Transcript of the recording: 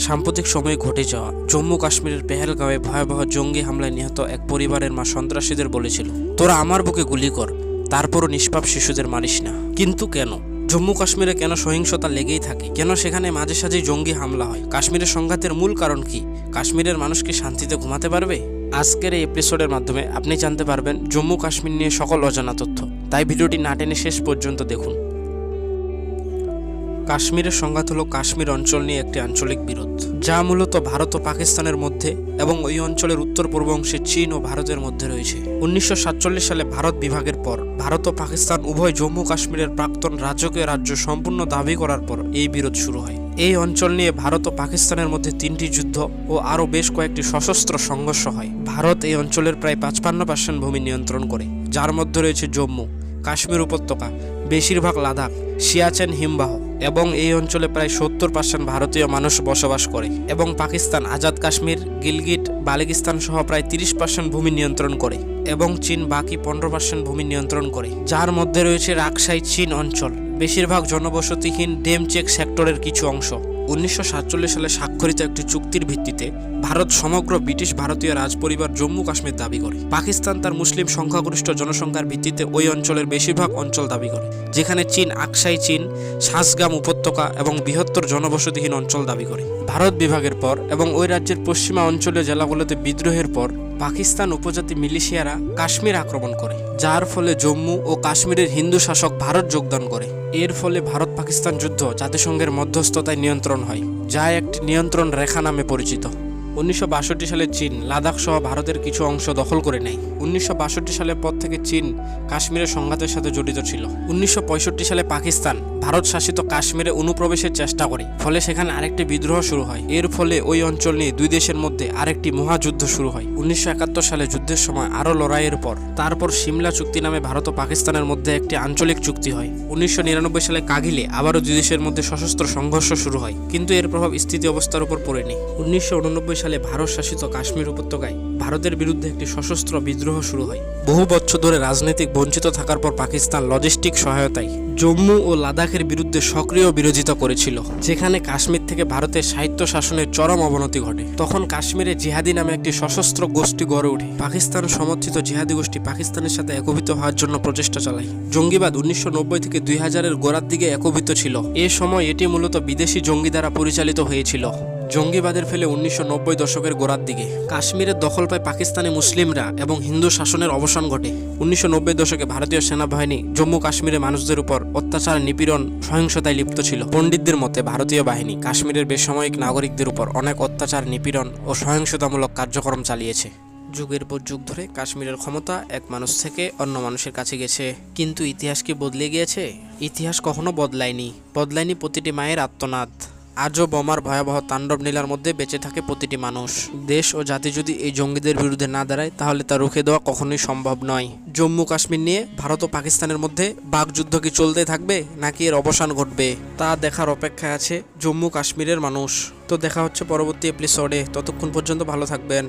সাম্প্রতিক সময়ে ঘটে যাওয়া জম্মু কাশ্মীরের পেহেলগাঁওয়ে ভয়াবহ জঙ্গি হামলায় নিহত এক পরিবারের মা সন্ত্রাসীদের বলেছিল, তোরা আমার বুকে গুলি কর, তারপরও নিষ্পাপ শিশুদের মারিস না। কিন্তু কেন? জম্মু কাশ্মীরে কেন সহিংসতা লেগেই থাকে? কেন সেখানে মাঝে সাঝেই জঙ্গি হামলা হয়? কাশ্মীরের সংঘাতের মূল কারণ কি? কাশ্মীরের মানুষ কি শান্তিতে ঘুমাতে পারবে? আজকের এই এপিসোডের মাধ্যমে আপনি জানতে পারবেন জম্মু কাশ্মীর নিয়ে সকল অজানা তথ্য। তাই ভিডিওটি না টেনে শেষ পর্যন্ত দেখুন। কাশ্মীরের সংঘাত হলো কাশ্মীর অঞ্চল নিয়ে একটি আঞ্চলিক বিরোধ, যা মূলত ভারত ও পাকিস্তানের মধ্যে এবং ওই অঞ্চলের উত্তর পূর্ব অংশে চীন ও ভারতের মধ্যে রয়েছে। উনিশশো সাতচল্লিশ সালে ভারত বিভাগের পর, ভারত ও পাকিস্তান উভয় জম্মু কাশ্মীরের প্রাক্তন রাজকীয় রাজ্য সম্পূর্ণ দাবি করার পর এই বিরোধ শুরু হয়। এই অঞ্চল নিয়ে ভারত ও পাকিস্তানের মধ্যে তিনটি যুদ্ধ ও আরও বেশ কয়েকটি সশস্ত্র সংঘর্ষ হয়। ভারত এই অঞ্চলের প্রায় পাঁচপান্ন পার্সেন্ট ভূমি নিয়ন্ত্রণ করে, যার মধ্যে রয়েছে জম্মু, কাশ্মীর উপত্যকা, বেশিরভাগ লাদাখ, সিয়াচেন হিমবাহ এবং এই অঞ্চলে প্রায় সত্তর পার্সেন্ট ভারতীয় মানুষ বসবাস করে এবং পাকিস্তান, আজাদ কাশ্মীর, গিলগিট, বালিকিস্তান সহ প্রায় তিরিশ পার্সেন্ট ভূমি নিয়ন্ত্রণ করে এবং চীন বাকি পনেরো পার্সেন্ট ভূমি নিয়ন্ত্রণ করে, যার মধ্যে রয়েছে রাকসাই চীন অঞ্চল। বেশিরভাগ জনবসতিহীন ডেমচেক সেক্টরের কিছু অংশ। উনিশশো সাতচল্লিশ সালে স্বাক্ষরিত একটি চুক্তির ভিত্তিতে ভারত সমগ্র ব্রিটিশ ভারতীয় রাজপরিবার জম্মু কাশ্মীর দাবি করে। পাকিস্তান তার মুসলিম সংখ্যাগরিষ্ঠ জনসংখ্যার ভিত্তিতে ওই অঞ্চলের বেশিরভাগ অঞ্চল দাবি করে, যেখানে চীন, আকসাই চীন, সাসগাম উপত্যকা এবং বৃহত্তর জনবসতিহীন অঞ্চল দাবি করে। ভারত বিভাগের পর এবং ওই রাজ্যের পশ্চিমা অঞ্চলীয় জেলাগুলোতে বিদ্রোহের পর পাকিস্তান উপজাতি মিলিশিয়ারা কাশ্মীর আক্রমণ করে, যার ফলে জম্মু ও কাশ্মীরের হিন্দু শাসক ভারত যোগদান করে। এর ফলে ভারত পাকিস্তান যুদ্ধ জাতিসংঘের মধ্যস্থতায় নিয়ন্ত্রণ হয়, যা একটি নিয়ন্ত্রণ রেখা নামে পরিচিত। উনিশশো বাষট্টি সালে চীন লাদাখ সহ ভারতের কিছু অংশ দখল করে নেয়। উনিশশো বাষট্টি সালের পর থেকে চীন কাশ্মীরের সংঘাতের সাথে জড়িত ছিল। উনিশশো পঁয়ষট্টি সালে পাকিস্তান ভারত শাসিত কাশ্মীরে অনুপ্রবেশের চেষ্টা করে, ফলে সেখানে আরেকটি বিদ্রোহ শুরু হয়। এর ফলে ওই অঞ্চল নিয়ে দুই দেশের মধ্যে আরেকটি মহাযুদ্ধ শুরু হয়। উনিশশো একাত্তর সালে যুদ্ধের সময় আরও লড়াইয়ের পর, তারপর সিমলা চুক্তি নামে ভারত ও পাকিস্তানের মধ্যে একটি আঞ্চলিক চুক্তি হয়। উনিশশো নিরানব্বই সালে কাগিলে আবারও দুই দেশের মধ্যে সশস্ত্র সংঘর্ষ শুরু হয়, কিন্তু এর প্রভাব স্থিতি অবস্থার উপর পড়েনি। উনিশশো উননব্বই সালে ভারত শাসিত কাশ্মীর উপত্যকায় ভারতের বিরুদ্ধে একটি সশস্ত্র বিদ্রোহ শুরু হয়। বহু বছর ধরে রাজনৈতিক বঞ্চিত থাকার পর পাকিস্তান লজিস্টিক সহায়তায় জম্মু ও লাদাখের বিরুদ্ধে সক্রিয় বিরোধিতা করেছিল, যেখানে কাশ্মীর থেকে ভারতের সাহিত্য শাসনের চরম অবনতি ঘটে। তখন কাশ্মীরে জিহাদি নামে একটি সশস্ত্র গোষ্ঠী গড়ে ওঠে। পাকিস্তান সমর্থিত জিহাদি গোষ্ঠী পাকিস্তানের সাথে একভূত হওয়ার জন্য প্রচেষ্টা চালায়। জঙ্গিবাদ উনিশশো নব্বই থেকে দুই হাজারের গোড়ার দিকে একভূত ছিল। এ সময় এটি মূলত বিদেশি জঙ্গি দ্বারা পরিচালিত হয়েছিল। জঙ্গিবাদের ফেলে উনিশশো নব্বই দশকের গোড়ার দিকে কাশ্মীরের দখল পায় পাকিস্তানি মুসলিমরা এবং হিন্দু শাসনের অবসান ঘটে। উনিশশো নব্বই দশকে ভারতীয় সেনাবাহিনী জম্মু কাশ্মীরের মানুষদের উপর অত্যাচার, নিপীড়ন, সহিংসতায় লিপ্ত ছিল। পণ্ডিতদের মতে, ভারতীয় বাহিনী কাশ্মীরের বেসামরিক নাগরিকদের উপর অনেক অত্যাচার, নিপীড়ন ও সহিংসতামূলক কার্যক্রম চালিয়েছে। যুগের পর যুগ ধরে কাশ্মীরের ক্ষমতা এক মানুষ থেকে অন্য মানুষের কাছে গেছে। কিন্তু ইতিহাস কি বদলে গিয়েছে? ইতিহাস কখনো বদলায়নি। বদলায়নি প্রতিটি মায়ের আত্মনাদ। আজও বোমার ভয়াবহ তাণ্ডব নীলার মধ্যে বেঁচে থাকে প্রতিটি মানুষ। দেশ ও জাতি যদি এই জঙ্গিদের বিরুদ্ধে না দাঁড়ায়, তাহলে তা রুখে দেওয়া কখনোই সম্ভব নয়। জম্মু কাশ্মীর নিয়ে ভারত ও পাকিস্তানের মধ্যে বাঘযুদ্ধ কি চলতে থাকবে, নাকি এর অবসান ঘটবে? তা দেখার অপেক্ষায় আছে জম্মু কাশ্মীরের মানুষ। তো দেখা হচ্ছে পরবর্তী এপিসোডে ততক্ষণ পর্যন্ত ভালো থাকবেন।